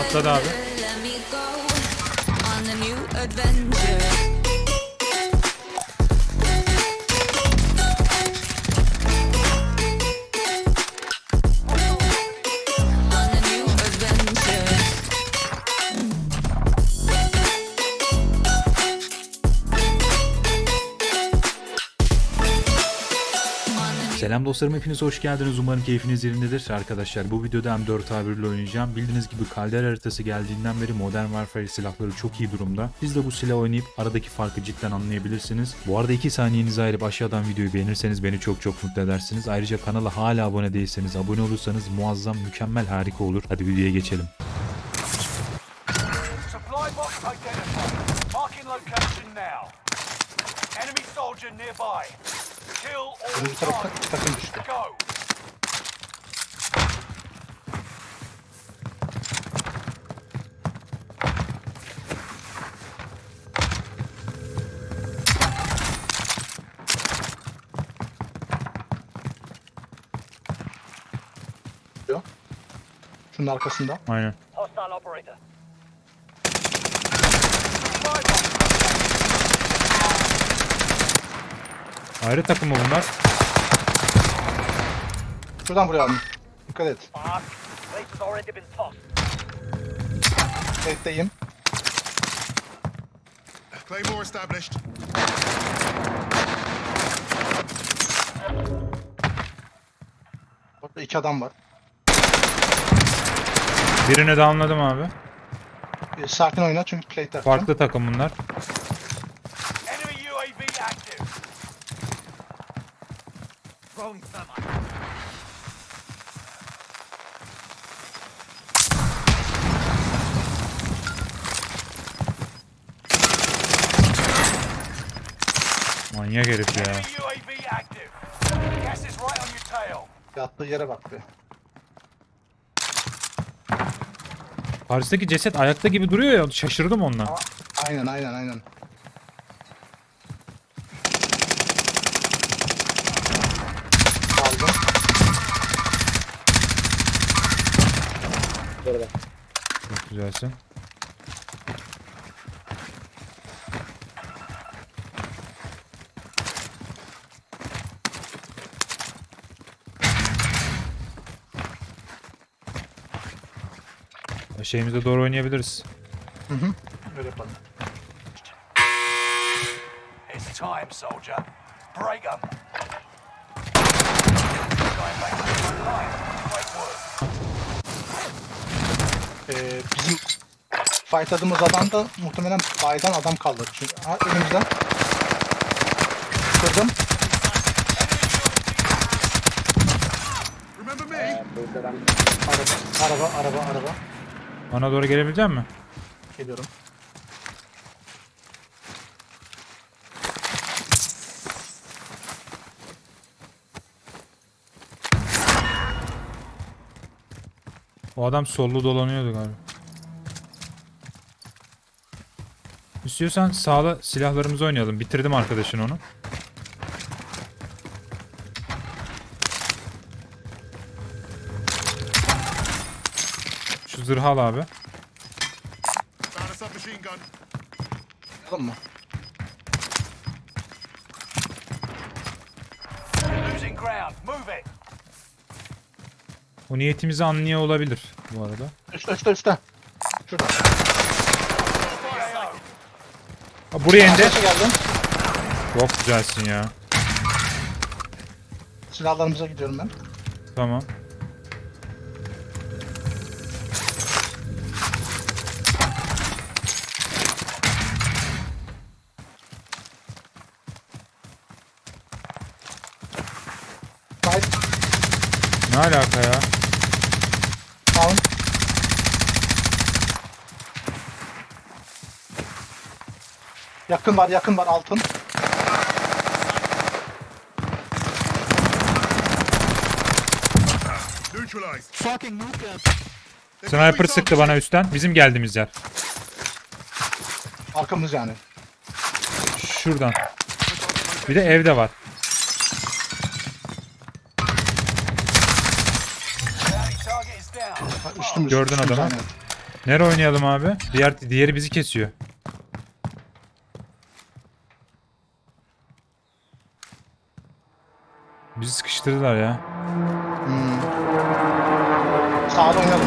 Atladı abi. Selam dostlarım hepiniz hoş geldiniz. Umarım keyfiniz yerindedir. Arkadaşlar bu videoda M4A1 ile oynayacağım. Bildiğiniz gibi Kalder haritası geldiğinden beri Modern Warfare silahları çok iyi durumda. Siz de bu silah oynayıp aradaki farkı cidden anlayabilirsiniz. Bu arada 2 saniyenizi ayırıp aşağıdan videoyu beğenirseniz beni çok çok mutlu edersiniz. Ayrıca kanala hala abone değilseniz abone olursanız muazzam mükemmel harika olur. Hadi videoya geçelim. Marking location now. Enemy soldier nearby. Kill all Öbür tarafta targets. takım düştü. Şunun arkasında. Aynen. Hostile operator. Supply box. Ayrı takım mı bunlar? Şuradan buraya aldım. Dikkat et. Kayıttayım. Claymore established. Orada iki adam var. Birini downladım abi. Ee, sakin oyna çünkü plate atacağım. Farklı takım bunlar. Throwing thermite. Manyak herif ya. Enemy UAV active. Gas is right on your tail. Yattığı yere bak be. Karşıdaki ceset ayakta gibi duruyor ya şaşırdım ondan. Aynen aynen aynen. Aldım. Çok güzelsin. Şeyimize doğru oynayabiliriz. Öyle yapalım. It's time, soldier. Break 'em. Ee, bizim fightladığımız adam da muhtemelen baydan adam kaldırdı. Çünkü ha, önümüzden. Kırdım. Remember me? Araba, araba, araba, araba. Bana doğru gelebilecek misin? Geliyorum. O adam sollu dolanıyordu galiba. İstiyorsan sağla silahlarımızı oynayalım. Bitirdim arkadaşın onu. Şu zırhı al abi. Yapalım mı? O niyetimizi anlıyor olabilir bu arada. Üstte, üstte, üstte. Şurada. Ha, buraya indi. Arkadaşa geldim. Çok güzelsin ya. Silahlarımıza gidiyorum ben. Tamam. Ne alaka ya? Yakın var, yakın var altın. Sniper sıktı bana üstten. Bizim geldiğimiz yer. Arkamız yani. Şuradan. Bir de evde var. Üstümüz. Gördün üstümüz adamı. Nere oynayalım abi? Diğer diğeri bizi kesiyor. Sıkıştırdılar ya. Sağda oynayalım.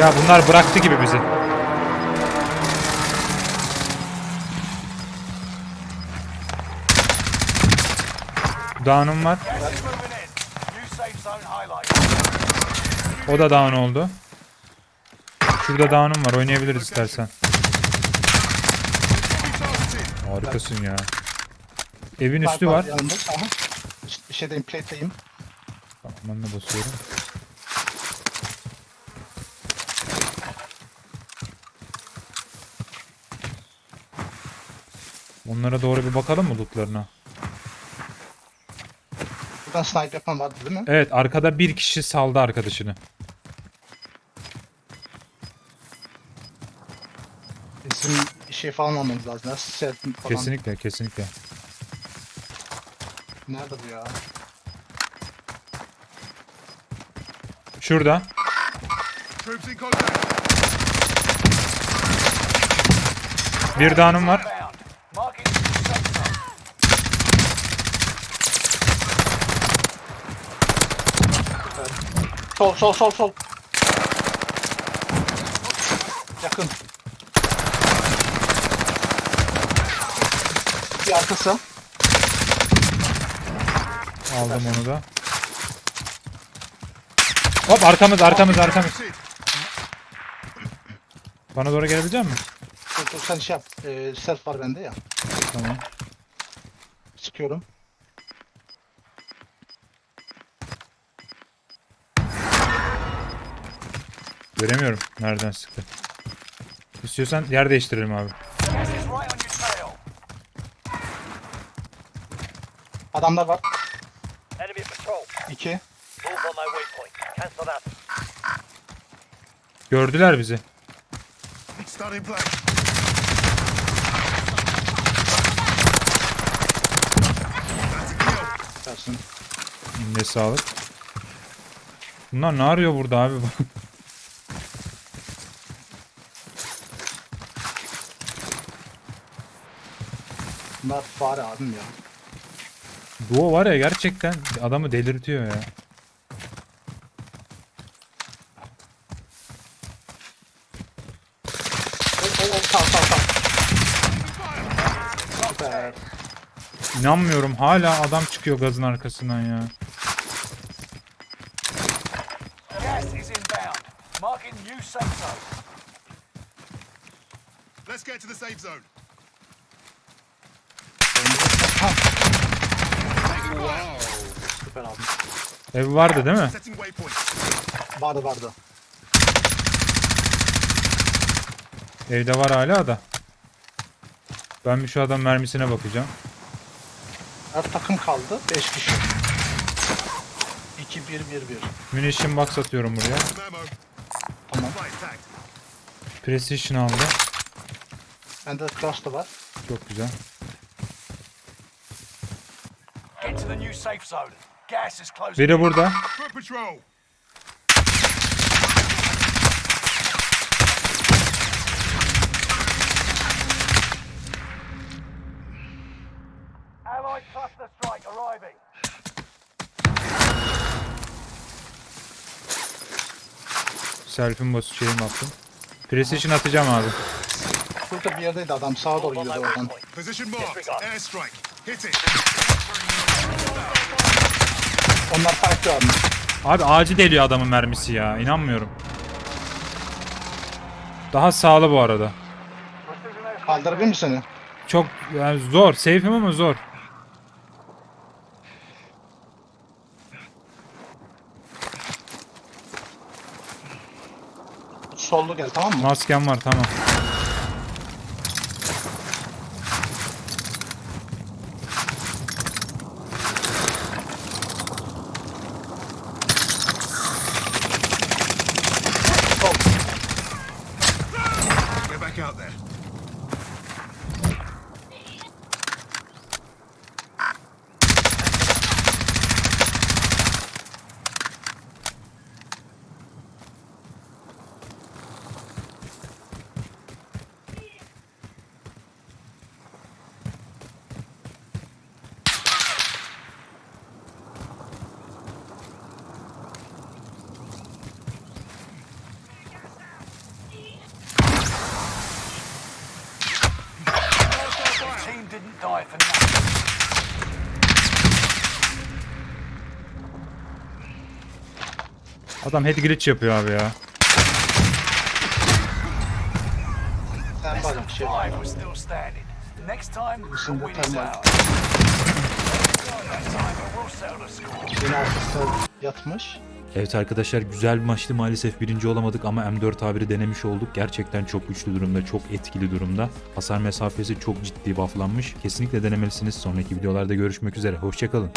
Ya bunlar bıraktı gibi bizi. Down'um var. O da down oldu. Şurada down'um var. Oynayabiliriz istersen. Harikasın ya. Evin üstü var. Bir şeydeyim, plate'deyim. De basıyorum. Onlara doğru bir bakalım mı lootlarına? Buradan snipe yapan vardı değil mi? Evet arkada bir kişi saldı arkadaşını. Bizim şey falan almamız lazım. Kesinlikle kesinlikle. Nerede bu ya? Şurada. Bir down'um var. Sol sol sol sol. Yakın. Bir arkası. Aldım onu da. Hop arkamız arkamız arkamız. Bana doğru gelebilecek misin? Dur, dur sen şey yap. Ee, self var bende ya. Tamam. Sıkıyorum. Göremiyorum nereden sıktı. İstiyorsan yer değiştirelim abi. Adamlar var. İki. Gördüler bizi. Gelsin. Ne sağlık. Bunlar ne arıyor burada abi? Bunlar fare abim ya. Duo var ya gerçekten adamı delirtiyor ya. İnanmıyorum hala adam çıkıyor gazın arkasından ya. Let's get to the safe zone. Süper. Ev vardı değil mi? Vardı vardı. Evde var hala da. Ben bir şu adam mermisine bakacağım. Her takım kaldı. 5 kişi. 2 1 1 1. Munition box atıyorum buraya. Tamam. Precision aldı. Bende cluster var. Çok güzel. Get to the new safe zone. Gas is closing. Biri burada. Foot patrol. Allied cluster strike arriving. Selfie'm bası şeyim attım. Precision atacağım abi. Burada bir yerdeydi adam. Sağa doğru gidiyordu oradan. Position marked. Airstrike. Hit it. Onlar farklı abi. Abi ağacı deliyor adamın mermisi ya. İnanmıyorum. Daha sağlı bu arada. Kaldırabilir mi seni? Çok yani zor. Safe'im ama zor. Sollu gel tamam mı? Maskem var tamam. Sol. Get back out there. Adam head glitch yapıyor abi ya. Sen bak bir şey var. Next time, the win is ours. Yatmış. Evet arkadaşlar güzel bir maçtı maalesef birinci olamadık ama M4 tabiri denemiş olduk. Gerçekten çok güçlü durumda, çok etkili durumda. Hasar mesafesi çok ciddi bufflanmış. Kesinlikle denemelisiniz. Sonraki videolarda görüşmek üzere. Hoşçakalın.